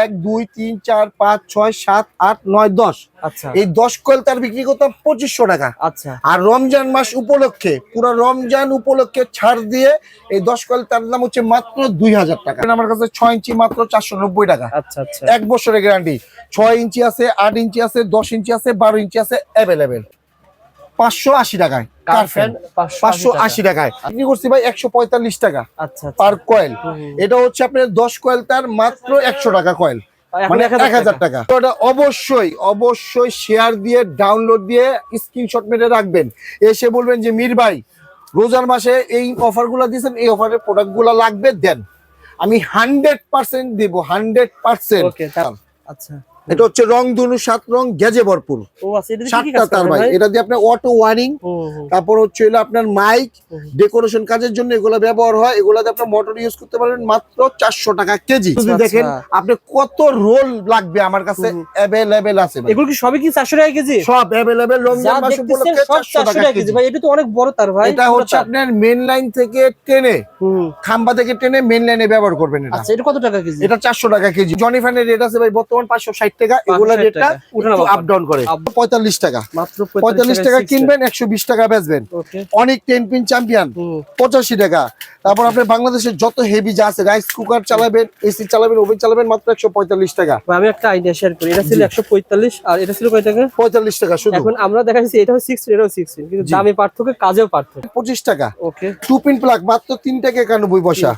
এক দুই তিন চার পাঁচ ছয় সাত আট নয় দশ। আচ্ছা। এই দশ কয়েল তার বিক্রি করতাম পঁচিশশো টাকা। আচ্ছা। আর রমজান মাস উপলক্ষে পুরো রমজান উপলক্ষে ছাড় দিয়ে এই দশ কয়েল তার দাম হচ্ছে মাত্র দুই হাজার টাকা। আমার কাছে ছয় ইঞ্চি মাত্র চারশো নব্বই টাকা। আচ্ছা আচ্ছা। এক বছরের গ্যারান্টি ছয় ইঞ্চি আছে আট ইঞ্চি আছে দশ ইঞ্চি আছে বারো ইঞ্চি আছে অ্যাভেলেবেল পাঁচশো আশি টাকায়। কার্ফেন পাঁচশো আশি টাকায়। বিক্রি করছি ভাই একশো পঁয়তাল্লিশ টাকা আচ্ছা পার কয়েল এটা হচ্ছে আপনার দশ কয়েল তার মাত্র একশো টাকা কয়েল মানে এক হাজার টাকা। তো এটা অবশ্যই অবশ্যই শেয়ার দিয়ে ডাউনলোড দিয়ে স্ক্রিনশট মেরে রাখবেন। এসে বলবেন যে মীর ভাই রোজার মাসে এই অফারগুলা দিয়েছেন এই অফারের প্রোডাক্টগুলা লাগবে দেন। আমি হান্ড্রেড পার্সেন্ট দিব হান্ড্রেড পার্সেন্ট আচ্ছা। এটা হচ্ছে রং ধনু সাত রং গেজে ভরপুর। আচ্ছা সাতটা তার ভাই? এটা দিয়ে আপনার অটো ওয়ারিং। তারপর হচ্ছে হলো আপনার মাইক ডেকোরেশন কাজের জন্য এগুলো ব্যবহার হয়। এগুলাতে আপনার মোটর ইউজ করতে পারবেন মাত্র চারশো টাকা কেজি। আচ্ছা। দেখেন আপনি কত রোল লাগবে আমার কাছে। অ্যাভেলেবেল আছে এগুলো কি সবই কি চারশো টাকা কেজি? সব অ্যাভেলেবেল রমজান মাস উপলক্ষে চারশো টাকা কেজি। কেজি। ভাই এটা তো অনেক বড় তার ভাই এটা হচ্ছে আপনার মেন লাইন থেকে টেনে খাম্বা থেকে টেনে মেন লাইনে ব্যবহার করবেন এটা। আচ্ছা এটা কত টাকা কেজি? এটা চারশো টাকা কেজি। জনি ফ্যানের রেট আছে ভাই বর্তমান পাঁচশো ষাট টাকা এগুলা রেটটা টাকা। আপ ডাউন করে। পঁয়তাল্লিশ টাকা। মাত্র পঁয়তাল্লিশ টাকা কিনবেন একশো বিশ টাকা বেচবেন। অনেক টেন পিন চ্যাম্পিয়ন পঁচাশি টাকা। তারপর আপনি বাংলাদেশের যত হেভি যা আছে রাইস কুকার চালাবেন এসি চালাবেন ওভেন চালাবেন মাত্র একশো পঁয়তাল্লিশ টাকা। আমি একটা আইডিয়া শেয়ার করি। এটা ছিল একশো পঁয়তাল্লিশ আর এটা ছিল কয় টাকা? পঁয়তাল্লিশ টাকা শুধু। এখন আমরা দেখা যাচ্ছে এটাও সিক্সটিন এটাও সিক্সটিন কিন্তু। দামে পার্থক্য কাজেও পার্থক্য। পঁচিশ টাকা। ওকে টু পিন প্লাগ মাত্র তিন টাকা একানব্বই পয়সা।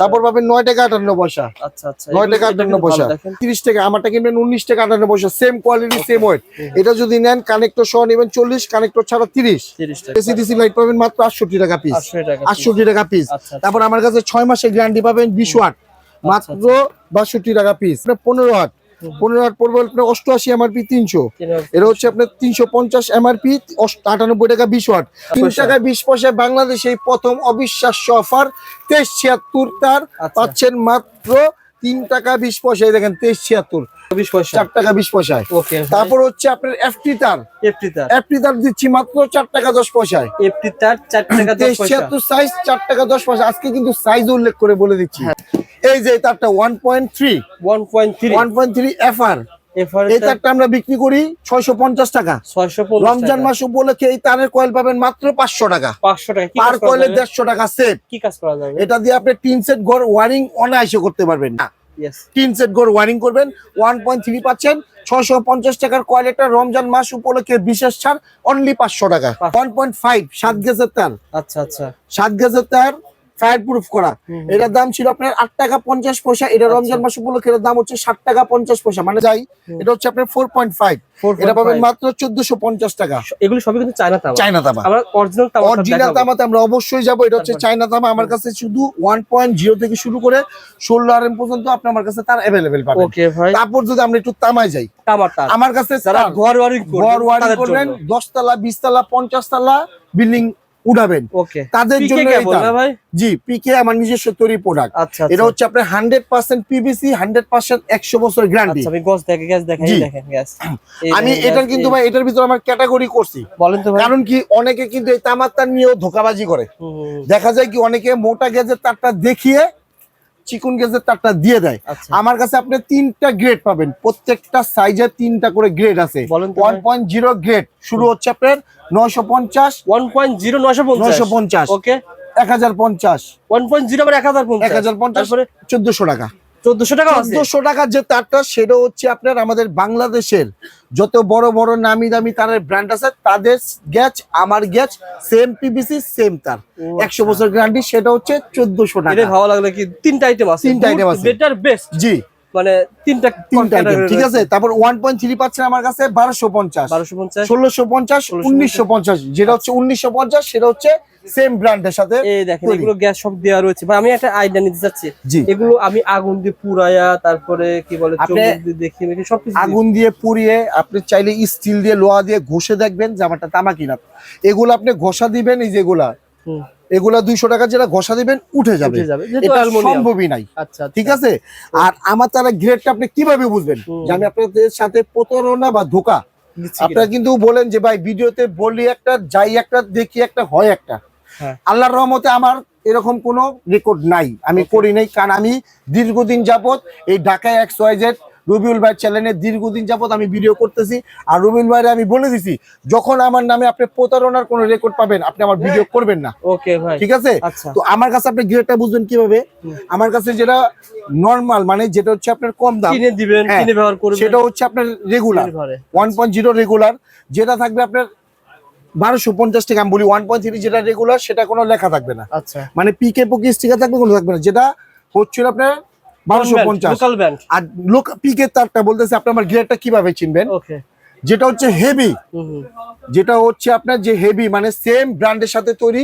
তারপর পাবেন নয় টাকা আটান্ন পয়সা। আচ্ছা আচ্ছা। নয় টাকা আটান্ন পয়সা। তিরিশ টাকা আমারটা কিনবেন উনিশ টাকা আটান্ন পয়সা সেম কোয়ালিটি সেম ওয়েট এটা যদি নেন কানেক্টর সহ নেবেন চল্লিশ কানেক্টর ছাড়া তিরিশ। তিরিশ টাকা। এসি ডিসি লাইট পাবেন মাত্র আটষট্টি টাকা পিস আটষট্টি টাকা পিস আচ্ছা আচ্ছা। তারপর আমার কাছে ছয় মাসের গ্যারান্টি পাবেন বিশ ওয়াট মাত্র বাষট্টি টাকা পিস পনেরো হাট পনেরো হাট পড়বে আপনার অষ্টআশি এমআরপি তিনশো। তিন এটা হচ্ছে আপনার তিনশো পঞ্চাশ এমআরপি আটানব্বই টাকা বিশ ওয়াট তিন টাকা বিশ পয়সা বাংলাদেশে প্রথম অবিশ্বাস্য অফার তেইশ ছিয়াত্তর তার আচ্ছা। পাচ্ছেন মাত্র তিন টাকা বিশ পয়সায় দেখেন তেইশ ছিয়াত্তর। চার টাকা বিশ পয়সায় ওকে তারপর হচ্ছে আপনার এফটি তার। এফটি তার। এফটি তার দিচ্ছি মাত্র চার টাকা দশ পয়সায়। তেইশ ছিয়াত্তর সাইজ চার টাকা দশ পয়সা। আজকে কিন্তু সাইজ উল্লেখ করে বলে দিচ্ছি। হ্যাঁ। এই যে তারটা one point three one point three one point three FR FR এই তারটা আমরা বিক্রি করি ছয়শো পঞ্চাশ টাকা। রমজান মাস উপলক্ষে এই তারের কয়েল পাবেন মাত্র পাঁচশো টাকা। পাঁচশো টাকা। পার কয়েলে দেড়শো টাকা সেট কি কাজ করা যাবে? এটা দিয়ে আপনি তিন সেট ঘর ওয়ারিং অনায়াসে করতে পারবেন। না তিন সেট ঘর ওয়ারিং করবেন। ওয়ান পয়েন্ট থ্রি পাচ্ছেন ছশো পঞ্চাশ টাকার কয়েল একটা রমজান মাস উপলক্ষে বিশেষ ছাড় অনলি পাঁচশো টাকা। ওয়ান পয়েন্ট ফাইভ সাত গেজের তার। আচ্ছা আচ্ছা। সাত গেজের তার ফায়ার প্রুফ করা। এটার দাম ছিল আপনার আট টাকা পঞ্চাশ পয়সা। এটা রমজান মাস উপলক্ষে এটার দাম হচ্ছে ষাট টাকা পঞ্চাশ পয়সা। মানে যাই এটা হচ্ছে আপনার ফোর পয়েন্ট ফাইভ 4.5 এটা পাবেন মাত্র চোদ্দশো পঞ্চাশ টাকা। এগুলো সবই কিন্তু চায়না তামা। চাইনা তামা। অরিজিনাল তামা অরিজিনাল তামাতে আমরা অবশ্যই যাব। এটা হচ্ছে তামা। আমার কাছে শুধু ওয়ান পয়েন্ট জিরো থেকে শুরু করে ষোলো আর এম পর্যন্ত আপনি আমার কাছে তার অ্যাভেলেবেল পাবেন। তারপর যদি আমরা একটু তামায় যাই আমার কাছে ঘর ওয়ারিং করবেন বিল্ডিং উঠাবেন তাদের জন্য এটা। জি পিকে আমার নিজস্ব তৈরি প্রোডাক্ট আচ্ছা এটা আচ্ছা হচ্ছে আপনার hundred percent PBC hundred percent একশো বছর গ্যারান্টি আচ্ছা আমি এটার কিন্তু ভাই এটার ভিতরে আমার ক্যাটাগরি করছি। বলেন তো কারণ কি অনেকে কিন্তু এই তামার তার নিয়েও ধোকাবাজি করে। দেখা যায় কি অনেকে মোটা গেজের তারটা দেখিয়ে চিকুন গেজের তারটা দিয়ে দেয়। আচ্ছা। আমার কাছে আপনি তিনটা গ্রেড পাবেন। প্রত্যেকটা সাইজে তিনটা করে গ্রেড আছে। বলেন ওয়ান পয়েন্ট জিরো গ্রেড শুরু হচ্ছে আপনার নয়শো পঞ্চাশ। ওয়ান পয়েন্ট জিরো নয়শো নয়শো পঞ্চাশ। ওকে এক হাজার পঞ্চাশ। ওয়ান পয়েন্ট জিরো এক হাজার এক পঞ্চাশ হাজার পঞ্চাশ চোদ্দশো টাকা। চোদ্দশো টাকা চোদ্দশো টাকার যে তারটা সেটা হচ্ছে আপনার আমাদের বাংলাদেশের যত বড় বড় নামি দামি তারের ব্র্যান্ড আছে তাদের গ্যাচ আমার গ্যাচ সেম পিবিসি সেম তার। একশো বছর গ্যারান্টি সেটা হচ্ছে চোদ্দশো টাকা। এটা ভালো লাগল কি? তিনটা আইটেম আছে। তিনটা আইটেম আছে। বেটার বেস্ট জি। মানে তিনটা তিনটা ঠিক আছে? তারপর ওয়ান পয়েন্ট থ্রি পাচ্ছেন আমার কাছে বারোশো পঞ্চাশ। বারোশো পঞ্চাশ। ষোলোশো পঞ্চাশ উনিশশো পঞ্চাশ। যেটা হচ্ছে উনিশশো পঞ্চাশ সেটা হচ্ছে সেম ব্র্যান্ডের সাথে এই দেখেন এগুলো গ্যাস সব দেওয়া রয়েছে। ভাই আমি একটা আইডিয়া নিতে চাচ্ছি। এগুলো আমি আগুন দিয়ে পুরায়া তারপরে কি বলে চুমুক দিয়ে দেখি মেখে সবকিছু আগুন দিয়ে পুড়িয়ে আপনি চাইলে স্টিল দিয়ে লোহা দিয়ে ঘষে দেখবেন যে আমারটা তামা কিনা এগুলো আপনি ঘষা দিবেন এই যেগুলা এগুলা দুইশো টাকা যেটা ঘষা দিবেন উঠে যাবে। এটা সম্ভবই নাই। আচ্ছা ঠিক আছে? আর আমার তারা গ্রেডটা আপনি কীভাবে বুঝবেন। যে আমি আপনাদের সাথে প্রতারণা বা ধোকা। আপনারা কিন্তু বলেন যে ভাই ভিডিওতে বলি একটা যাই একটা দেখি একটা হয় একটা। হ্যাঁ। আল্লাহর রহমতে আমার এরকম কোনো রেকর্ড নাই। আমি করি নাই কারণ আমি দীর্ঘদিন যাবত এই ঢাকায় এক্স ওয়াই জেড রবিউল ভাইয়ের চ্যানেলে দীর্ঘদিন যাবত আমি ভিডিও করতেছি। আর রবিউল ভাইয়ের আমি বলে দিছি যখন আমার নামে আপনি প্রতারণার কোনো রেকর্ড পাবেন আপনি আমার ভিডিও করবেন না। ওকে ভাই। ঠিক আছে? আচ্ছা। তো আমার কাছে আপনি গ্রেডটা বুঝবেন কীভাবে? আমার কাছে যেটা নর্মাল মানে যেটা হচ্ছে আপনার কম দাম। কিনে দিবেন হ্যাঁ, কিনে ব্যবহার করবেন। সেটা হচ্ছে আপনার রেগুলার ঘরে। ওয়ান পয়েন্ট জিরো রেগুলার যেটা থাকবে আপনার বারোশো পঞ্চাশ টাকা। আমি বলি ওয়ান পয়েন্ট থ্রি যেটা রেগুলার সেটা কোনো লেখা থাকবে না। আচ্ছা। মানে পিকে পুকি স্টিকার থাকবে কোনো থাকবে না। যেটা হচ্ছিল আপনার আর লোক তারটা বলতেছে আপনি আমার কীভাবে চিনবেন? যেটা হচ্ছে হেভি যেটা হচ্ছে আপনার যে হেভি মানে সেম ব্র্যান্ডের সাথে তৈরি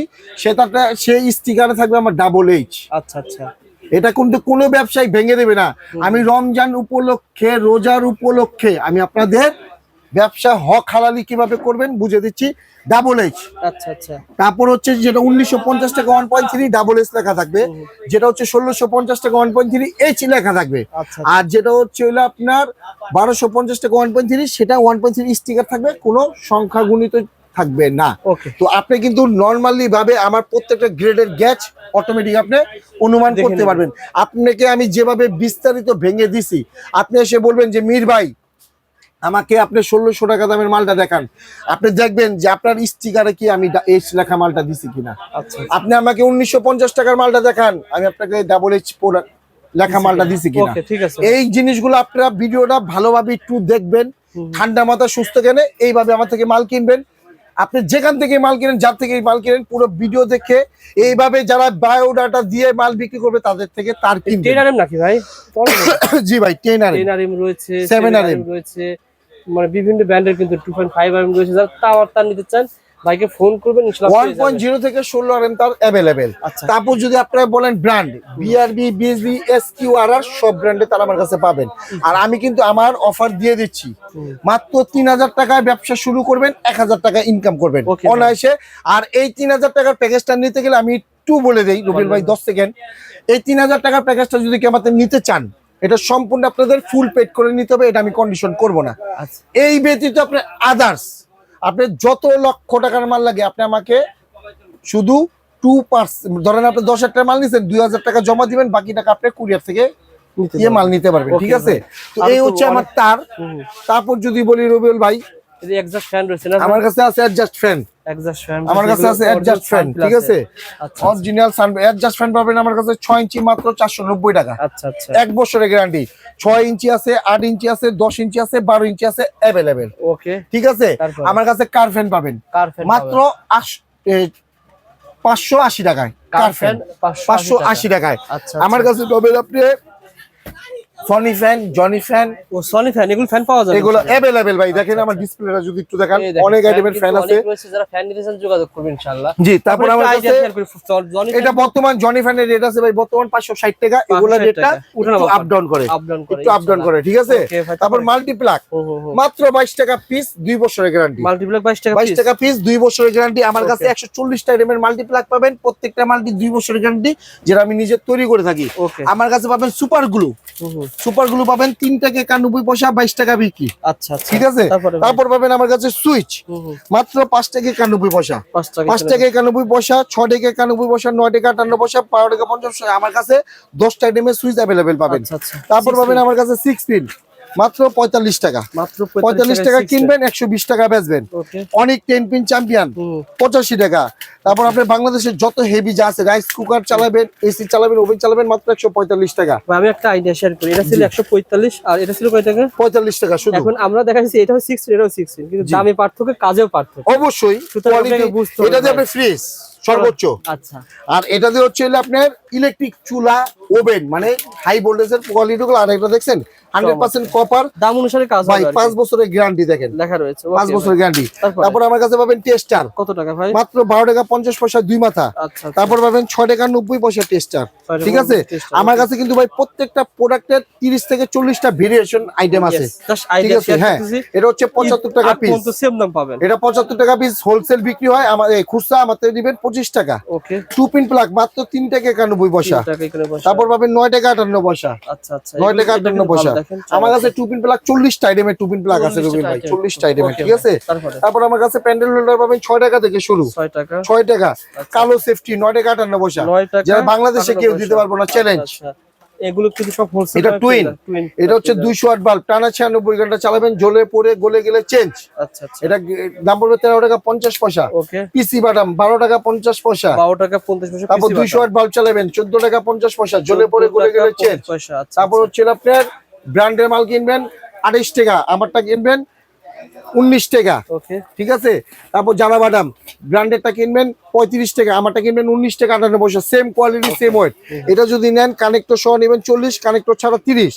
সেই স্টিকারে থাকবে আমার ডাবল এইচ আচ্ছা আচ্ছা। এটা কিন্তু কোনো ব্যবসায়ী ভেঙে দেবে না। আমি রমজান উপলক্ষে রোজার উপলক্ষে আমি আপনাদের ব্যবসা হক হালালি কীভাবে করবেন বুঝে দিচ্ছি। ডাবল এইচ আচ্ছা আচ্ছা। তারপর হচ্ছে যেটা উনিশশো পঞ্চাশ টাকা one point three double H লেখা থাকবে। যেটা হচ্ছে ষোলোশো পঞ্চাশ টাকা ওয়ান পয়েন্ট থ্রি এইচ লেখা থাকবে। আচ্ছা আর যেটা হচ্ছে হলো আপনার বারোশো পঞ্চাশ টাকা ওয়ান পয়েন্ট থ্রি সেটা ওয়ান পয়েন্ট থ্রি স্টিকার থাকবে কোনো সংখ্যা গুণিত থাকবে না। তো আপনি কিন্তু নর্মালি ভাবে আমার প্রত্যেকটা গ্রেডের গ্যাচ অটোমেটিক আপনি অনুমান করতে পারবেন। আপনাকে আমি যেভাবে বিস্তারিত ভেঙে দিছি আপনি এসে বলবেন যে মীর ভাই আমাকে আপনি ষোলোশো টাকা দামের মালটা দেখান। আপনি দেখবেন যে আপনার স্টিকারে কি আমি এইচ লেখা মালটা দিছি কিনা। আচ্ছা। আপনি আমাকে উনিশশো পঞ্চাশ টাকার মালটা দেখান আমি আপনাকে ডাবল এইচ লেখা মালটা দিছি কিনা। ঠিক আছে। এই জিনিসগুলো আপনারা ভিডিওটা ভালোভাবে একটু দেখবেন ঠান্ডা মাথা সুস্থ কেনে এইভাবে আমার থেকে মাল কিনবেন। আপনি যেখান থেকে মাল কিনেন যার থেকে মাল কিনেন পুরো ভিডিও দেখে এইভাবে যারা বায়োডাটা দিয়ে মাল বিক্রি করবে তাদের থেকে তার কিনবেন। টেনারেম নাকি ভাই? জি ভাই টেনার টেনারিম রয়েছে 7 7RM রয়েছে মানে বিভিন্ন ব্র্যান্ডের কিন্তু 2.5 আরএম রয়েছে। যারা টাওয়ার তার নিতে চান ভাইকে ফোন করবেন ইনশাআল্লাহ ওয়ান পেয়ে পয়েন্ট। জিরো থেকে ষোলো আর এম তার অ্যাভেলেবেল আচ্ছা। তারপর যদি আপনারা বলেন brand BRB BSB S Q R আর সব ব্র্যান্ডে তারা আমার কাছে পাবেন। আর আমি কিন্তু আমার অফার দিয়ে দিচ্ছি। মাত্র তিন হাজার টাকায় ব্যবসা শুরু করবেন এক হাজার টাকা ইনকাম করবেন। অনায়াসে। আর এই তিন হাজার টাকার প্যাকেজটা নিতে গেলে আমি একটু বলে দেই রবিল ভাই দশ সেকেন্ড। এই তিন হাজার টাকার প্যাকেজটা যদি কেউ আমাদের নিতে চান এটা সম্পূর্ণ আপনাদের ফুল পেড করে নিতে হবে এটা আমি কন্ডিশন করব না। আচ্ছা। এই ব্যতীত আপনার আদার্স আপনি যত লক্ষ টাকার মাল লাগে আপনি আমাকে শুধু টু পার্সেন্ট ধরেন আপনি দশ হাজার টাকা মাল নিচ্ছেন দুই হাজার টাকা জমা দিবেন বাকি টাকা আপনি কুরিয়ার থেকে ইয়ে মাল নিতে পারবেন ঠিক আছে? তো এই হচ্ছে আমার তার। তারপর যদি বলি রবিউল ভাই এই যে এক্সাক্ট ফ্যান রয়েছে না? আমার কাছে আছে অ্যাডজাস্ট ফ্যান ফ্যান আমার কাছে আছে অ্যাডজাস্ট ফ্যান ঠিক আছে? অরিজিনাল সান অ্যাডজাস্ট ফ্যান পাবেন আমার কাছে ছয় ইঞ্চি মাত্র চারশো নব্বই টাকা। আচ্ছা আচ্ছা। এক বছরের গ্যারান্টি ছয় ইঞ্চি আছে আট ইঞ্চি আছে দশ ইঞ্চি আছে বারো ইঞ্চি আছে ওকে। ঠিক আছে? আমার কাছে কার ফ্যান পাবেন। কার ফ্যান মাত্র আশ- এ, পাঁচশো আশি টাকায়। কার ফ্যান ফ্যান পাঁচশো আশি টাকায়। আচ্ছা আমার কাছে পাবেন আপনি সনি ফ্যান জনি ফ্যান ও সনি ফ্যান এগুলো ফ্যান পাওয়া যাবে এগুলো অ্যাভেলেবেল ভাই। দেখেন আমার ডিসপ্লেটা যদি একটু দেখান অনেক আইটেমের ফ্যান আছে। যারা ফ্যান নিতে চান যোগাযোগ করবেন ইনশাআল্লাহ জি তারপর আমার কাছে এটা বর্তমান জনি ফ্যানের রেট আছে ভাই বর্তমান পাঁচশো ষাট টাকা। এগুলো রেটটা একটু আপ ডাউন করে। একটু আপ ডাউন করে ঠিক আছে? তারপর? মাল্টিপ্লাক মাত্র বাইশ টাকা পিস দুই বছরের গ্যারান্টি মাল্টিপ্লাক 22 টাকা বাইশ piece? টাকা পিস দুই বছরের গ্যারান্টি আমার কাছে Okay. একশো চল্লিশটা আইটেমের মাল্টিপ্লাক পাবেন। প্রত্যেকটা মাল্টি দুই বছরের গ্যারান্টি যেটা আমি নিজে তৈরি করে থাকি। আমার কাছে পাবেন সুপার গ্লু সুপার গ্লু পাবেন তিন টাকা একানব্বই পয়সা বাইশ টাকা বিক্রি। আচ্ছা আচ্ছা। ঠিক আছে? তারপর পাবেন আমার কাছে সুইচ মাত্র পাঁচ টাকা একানব্বই পয়সা। 5 পাঁচ টাকা একানব্বই পয়সা ছ টাকা একানব্বই পয়সা নয় টাকা আটান্ন পয়সা বারো টাকা পঞ্চাশ। আমার কাছে দশটা আইটেমের সুইচ অ্যাভেলেবেল পাবেন। আচ্ছা আচ্ছা। তারপর পাবেন আমার কাছে সিক্স পিন মাত্র পঁয়তাল্লিশ টাকা। মাত্র পঁয়তাল্লিশ টাকা কিনবেন একশো বিশ টাকা বেচবেন। অনেক টেন পিন চ্যাম্পিয়ন পঁচাশি টাকা। তারপর আপনি বাংলাদেশের যত হেভি যা আছে রাইস কুকার চালাবেন এসি চালাবেন ওভেন চালাবেন মাত্র একশো পঁয়তাল্লিশ টাকা। আমি একটা আইডিয়া শেয়ার করি। এটা ছিল 145 আর এটা ছিল কয় টাকা? পঁয়তাল্লিশ টাকা শুধু। এখন আমরা দেখা দেখাচ্ছি এটাও 16 এটাও 16 কিন্তু। দামে পার্থক্য কাজেও পার্থক্য। অবশ্যই এটা দিয়ে। আপনি ফ্রিজ সর্বোচ্চ। আচ্ছা। আর এটা দিয়ে হচ্ছে আপনার ইলেকট্রিক চুলা ওভেন মানে হাই ভোল্টেজের কোয়ালিটি গুলো আর এটা দেখছেন? হান্ড্রেড পার্সেন্ট কপার দাম অনুসারে কাজ ভাই। পাঁচ বছরের গ্যারান্টি দেখেন। লেখা রয়েছে পাঁচ বছরের গ্যারান্টি তারপর? আমার কাছে পাবেন টেস্টার কত টাকা ভাই? মাত্র বারো টাকা পঞ্চাশ পয়সা দুই মাথা। আচ্ছা আচ্ছা। তারপর পাবেন ছয় টাকা নব্বই পয়সা টেস্টার ঠিক আছে? আমার কাছে কিন্তু ভাই প্রত্যেকটা প্রোডাক্টের তিরিশ থেকে চল্লিশটা ভেরিয়েশন আইটেম আছে। ঠিক আছে? হ্যাঁ এটা হচ্ছে পঁচাত্তর টাকা পিস same দাম পাবেন। এটা পঁচাত্তর টাকা পিস হোলসেল বিক্রি হয়। আমাদের খুচরা আমাদের দিবেন পঁচিশ টাকা। ওকে টু পিন প্লাগ মাত্র তিন টাকা একানব্বই পয়সা। বসা। তারপর পাবেন নয় টাকা আটান্ন পয়সা। আচ্ছা আচ্ছা নয় টাকা আটান্ন পয়সা। আমার কাছে টুপিন প্লাগ চল্লিশটা আইটেমের টুপিন প্লাগ আছে 40 রবিন ভাই। চল্লিশটা আইটেমের ঠিক আছে? তারপর? আমার কাছে প্যান্ডেল হোল্ডার পাবেন ছয় টাকা থেকে শুরু। ছয় টাকা। কালো সেফটি নয় টাকা আটান্ন পয়সা। যারা বাংলাদেশে কেউ দিতে পারব না চ্যালেঞ্জ আচ্ছা, আচ্ছা। এগুলো কিন্তু সব হোলসেল এটা twin। এটা হচ্ছে দুইশো আট বাল্ব টানা ঘণ্টা চালাবেন জ্বলে পড়ে গলে গেলে চেঞ্জ আচ্ছা আচ্ছা। এটা দাম পড়বে তেরো টাকা পঞ্চাশ পয়সা। ওকে পিসি বাদাম টাকা পঞ্চাশ পয়সা। বারো টাকা পঞ্চাশ পয়সা তারপর বাল্ব চালাবেন চোদ্দ টাকা পঞ্চাশ পয়সা জ্বলে পড়ে গলে গেলে চেঞ্জ আচ্ছা তারপর হচ্ছে আপনার ব্র্যান্ডের মাল কিনবেন টাকা আমারটা কিনবেন উনিশ টাকা। ঠিক আছে? তারপর জানা বাদাম ব্র্যান্ডেরটা কিনবেন পঁয়ত্রিশ টাকা আমারটা কিনবেন উনিশ টাকা আটান্ন পয়সা। সেম কোয়ালিটি সেম ওয়েট এটা যদি নেন কানেক্টর সহ নেবেন চল্লিশ কানেক্টর ছাড়া তিরিশ।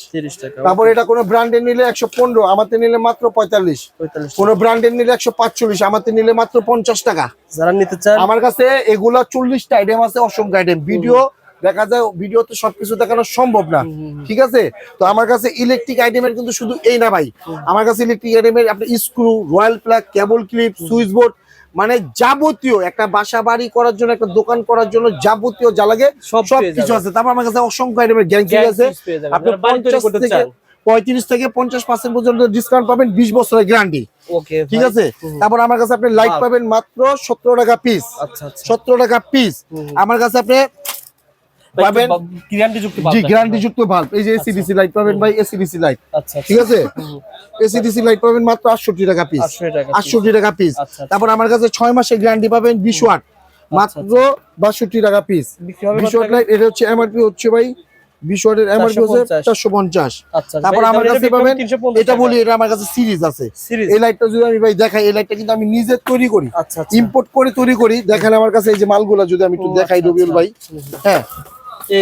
তারপর এটা কোনো ব্র্যান্ডের নিলে একশো পনেরো আমাতে নিলে মাত্র পঁয়তাল্লিশ। পঁয়তাল্লিশ কোনো ব্র্যান্ডের নিলে একশো পাঁচচল্লিশ আমাতে নিলে মাত্র পঞ্চাশ টাকা। যারা নিতে চান আমার কাছে এগুলা চল্লিশটা আইটেম আছে অসংখ্য আইটেম ভিডিও দেখা যায় ভিডিওতে সবকিছু দেখানো সম্ভব না। ঠিক আছে? তো আমার কাছে ইলেকট্রিক আইটেমের কিন্তু শুধু এই না ভাই। আমার কাছে ইলেকট্রিক আইটেমের আপনি screw royal plug cable clip switch board মানে যাবতীয় একটা বাসা বাড়ি করার জন্য একটা দোকান করার জন্য যাবতীয় যা লাগে সব সব কিছু আছে। তারপর আমার কাছে অসংখ্য আইটেমের গ্যারান্টি আছে। পঞ্চাশ থেকে। পঁয়ত্রিশ থেকে পঞ্চাশ পার্সেন্ট পর্যন্ত ডিসকাউন্ট পাবেন বিশ বছরের গ্যারান্টি ঠিক আছে? তারপর আমার কাছে আপনি লাইট পাবেন মাত্র সতেরো টাকা পিস আচ্ছা আচ্ছা। সতেরো টাকা পিস আমার কাছে আপনি পাবেন? গ্যারান্টি যুক্ত জি গ্যারান্টি যুক্ত ভাল্ব এই যে এসিডিসি লাইট পাবেন ভাই এসিডিসি লাইট আচ্ছা আচ্ছা। ঠিক আছে? এসিডিসি লাইট পাবেন মাত্র আটষট্টি টাকা পিস 800 টাকা পিস আচ্ছা, আচ্ছা। তারপর আমার কাছে ছয় মাসের গ্যারান্টি পাবেন বিশ ওয়াট মাত্র বাষট্টি টাকা পিস বিক্রি হবে বিশ কত ওয়াট লাইট এটা হচ্ছে এমআরপি হচ্ছে ভাই বিশ ওয়াটের এমআরপি হচ্ছে 450 চারশো পঞ্চাশ। আচ্ছা তারপর আমার কাছে পাবেন এটা বলি এটা আমার কাছে সিরিজ আছে? এই লাইটটা যদি আমি ভাই দেখাই এই লাইটটা কিন্তু আমি নিজে তৈরি করি। আচ্ছা আচ্ছা। ইম্পোর্ট করে তৈরি করি। দেখেন আমার কাছে এই যে মালগুলা যদি আমি একটু দেখাই আচ্ছা, রবিউল আচ্ছা। ভাই। হ্যাঁ।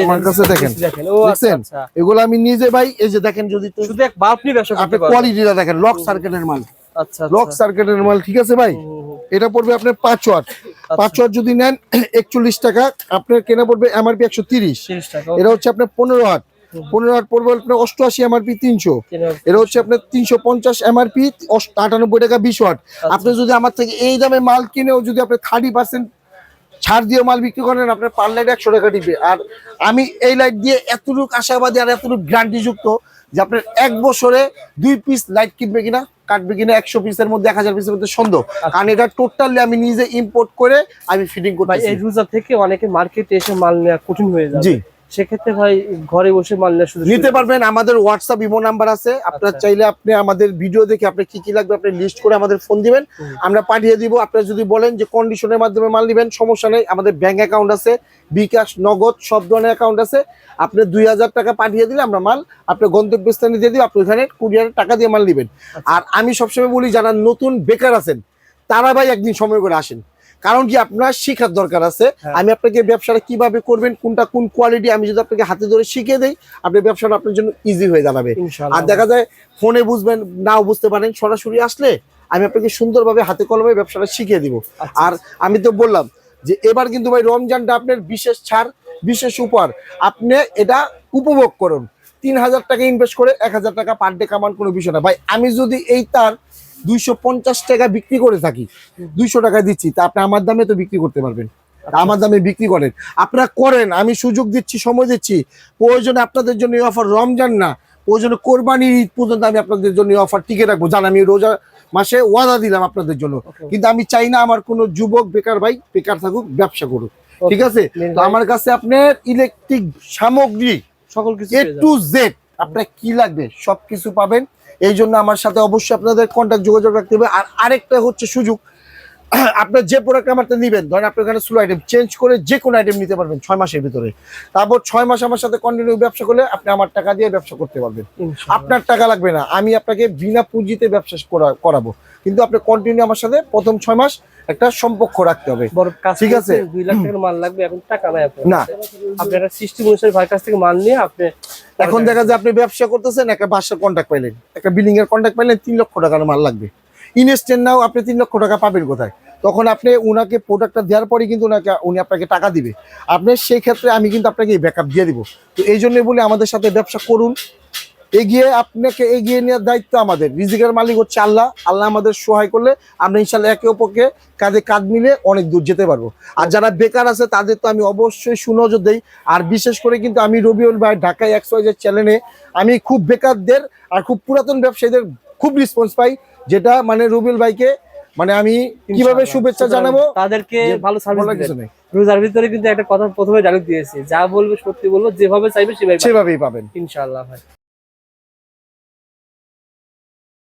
আমার কাছে দেখেন। দেখেন। আচ্ছা দেখছেন? আচ্ছা। এগুলো আমি নিজে ভাই এই যে দেখেন যদি শুধু এক বাল্ব নিয়ে ব্যবসা করতে পারবেন। কোয়ালিটিটা দেখেন লক সার্কিটের মাল। আচ্ছা লক আচ্ছা সার্কিটের মাল ঠিক আছে ভাই? এটা পড়বে আপনার পাঁচ ওয়াট। আচ্ছা। পাঁচ ওয়াট যদি নেন একচল্লিশ টাকা। আপনার কেনা পড়বে এমআরপি একশো তিরিশ। 30 টাকা এটা হচ্ছে আপনার পনেরো ওয়াট। পনেরো ওয়াট পড়বে আপনার অষ্টআশি এমআরপি তিনশো। এটা হচ্ছে আপনার তিনশো পঞ্চাশ এমআরপি আটানব্বই টাকা বিশ ওয়াট। আচ্ছা। আপনি যদি আমার থেকে এই দামে মাল কিনেও যদি আপনি থার্টি পার্সেন্ট ছাড় দিয়ে মাল বিক্রি করেন আপনার পার লাইট একশো টাকা দিবে আর আমি এই লাইট দিয়ে এতটুকু আশাবাদী আর এতটুকু গ্যারান্টিযুক্ত যে আপনার এক বছরে দুই পিস লাইট কিনবে কিনা কাটবে কিনা একশো পিসের মধ্যে এক হাজার পিসের মধ্যে সন্দেহ কারণ এটা টোটালি আমি নিজে ইম্পোর্ট করে আমি ফিটিং আচ্ছা। করতে এই রুজা থেকে অনেকে মার্কেটে এসে মাল নেওয়া কঠিন হয়ে যায় জি। সেক্ষেত্রে ভাই ঘরে বসে মাল নিতে পারবেন আমাদের হোয়াটসঅ্যাপ ইমো নাম্বার আছে। আপনার আচ্ছা। চাইলে আপনি আমাদের ভিডিও দেখে আপনি কি কি লাগবে আপনি লিস্ট করে আমাদের ফোন দিবেন। আমরা পাঠিয়ে দিব। আপনারা যদি বলেন যে কন্ডিশনের মাধ্যমে মাল নেবেন সমস্যা নেই। আমাদের ব্যাংক অ্যাকাউন্ট আছে বিকাশ নগদ সব ধরনের অ্যাকাউন্ট আছে। আপনি দুই হাজার টাকা পাঠিয়ে দিলে আমরা মাল আপনার গন্তব্যস্থানে দিয়ে দিব। আপনি ওখানে কুরিয়ারে টাকা দিয়ে মাল নেবেন। আর আমি সবসময় বলি যারা নতুন বেকার আছেন তারা ভাই একদিন সময় করে আসেন। কারণ কি আপনার শেখার দরকার আছে। হ্যাঁ। আমি আপনাকে ব্যবসাটা কীভাবে করবেন কোনটা কোন কোয়ালিটি আমি যদি আপনাকে হাতে ধরে শিখিয়ে দেই আপনি ব্যবসাটা আপনার জন্য ইজি হয়ে দাঁড়াবে। আর দেখা যায় ফোনে বুঝবেন নাও বুঝতে পারেন সরাসরি আসলে আমি আপনাকে সুন্দরভাবে হাতে কলমে ব্যবসাটা শিখিয়ে দিব। আচ্ছা। আর আমি তো বললাম যে এবার কিন্তু ভাই রমজানটা আপনার বিশেষ ছাড় বিশেষ উপহার। আপনি এটা উপভোগ করুন। তিন হাজার টাকা ইনভেস্ট করে এক হাজার টাকা পার ডে কামান কোনো বিষয় না। ভাই আমি যদি এই তার দুইশো পঞ্চাশ টাকা বিক্রি করে থাকি। দুইশো টাকা দিচ্ছি তা আপনি আমার দামে তো বিক্রি করতে পারবেন। আমার দামে বিক্রি করেন। আপনারা করেন আমি সুযোগ দিচ্ছি সময় দিচ্ছি। প্রয়োজনে আপনাদের জন্য অফার রমজান না প্রয়োজনে কোরবানির ঈদ পর্যন্ত আমি আপনাদের জন্য অফার টিকে রাখব। জান আমি রোজা মাসে ওয়াদা দিলাম আপনাদের জন্য। কিন্তু আমি চাই না আমার কোনো যুবক বেকার ভাই বেকার থাকুক ব্যবসা করুক। ঠিক আছে? তো আমার কাছে আপনার ইলেকট্রিক সামগ্রী সকল কিছু এ টু জেড আপনার কি লাগবে? সবকিছু পাবেন। এই জন্য আমার সাথে অবশ্যই আপনাদের কন্ট্যাক্ট যোগাযোগ রাখতে হবে। আর আরেকটা হচ্ছে সুযোগ আপনার যে প্রোডাক্ট আমার থেকে নিবেন ধরেন আপনার এখানে স্লো আইটেম চেঞ্জ করে যে কোনো আইটেম নিতে পারবেন ছয় মাসের ভিতরে। তারপর ছয় মাস আমার সাথে কন্টিনিউ ব্যবসা করলে আপনি আমার টাকা দিয়ে ব্যবসা করতে পারবেন। আপনার টাকা লাগবে না আমি আপনাকে বিনা পুঁজিতে ব্যবসা করা- করাবো। কিন্তু আপনি কন্টিনিউ আমার সাথে প্রথম ছয় মাস একটা সম্পর্ক রাখতে হবে। ঠিক আছে। দুই লাখ টাকার মাল লাগবে এখন টাকা নাই আপনার না। আপনি একটা সিস্টেম অনুসারে ভাইয়ের কাছ থেকে মাল নিয়ে আপনি এখন দেখা যায় আপনি ব্যবসা করতেছেন একটা বাসার কন্ট্যাক্ট পাইলেন। একটা বিল্ডিং এর কন্ট্যাক্ট পাইলেন তিন লক্ষ টাকার মাল লাগবে। ইনস্ট্যান্ট নাও আপনি তিন লক্ষ টাকা পাবেন কোথায়? তখন আপনি ওনাকে প্রোডাক্টটা দেওয়ার পরে কিন্তু ওনাকে উনি আপনাকে টাকা দিবে। আপনি সেই ক্ষেত্রে আমি কিন্তু আপনাকে ব্যাকআপ দিয়ে দিব। তো এই জন্যই বলি আমাদের সাথে ব্যবসা করুন। এগিয়ে আপনাকে এগিয়ে নেওয়ার দায়িত্ব আমাদের। রিজিকের মালিক হচ্ছে আল্লাহ। আল্লাহ আমাদের সহায় করলে আমরা ইনশাল্লাহ একে অপরকে কাঁধে কাঁধ মিলে অনেক দূর যেতে পারব। আর যারা বেকার আছে, তাদের তো আমি অবশ্যই সুনজর দেই। আর বিশেষ করে কিন্তু আমি রবিউল ভাই ঢাকায় একশো চ্যানেলে আমি খুব বেকারদের আর খুব পুরাতন ব্যবসায়ীদের খুব রেসপন্স পাই। যেটা মানে রুবেল ভাইকে মানে আমি কীভাবে শুভেচ্ছা জানাব তাদেরকে ভালো সার্ভিস কিছু নেই। রোজার ভিতরে কিন্তু একটা কথা প্রথমে জানিয়ে দিয়েছি যা বলবে সত্যি বলব যেভাবে চাইবে সেভাবে সেভাবেই পাবেন। ইনশাআল্লাহ ভাই।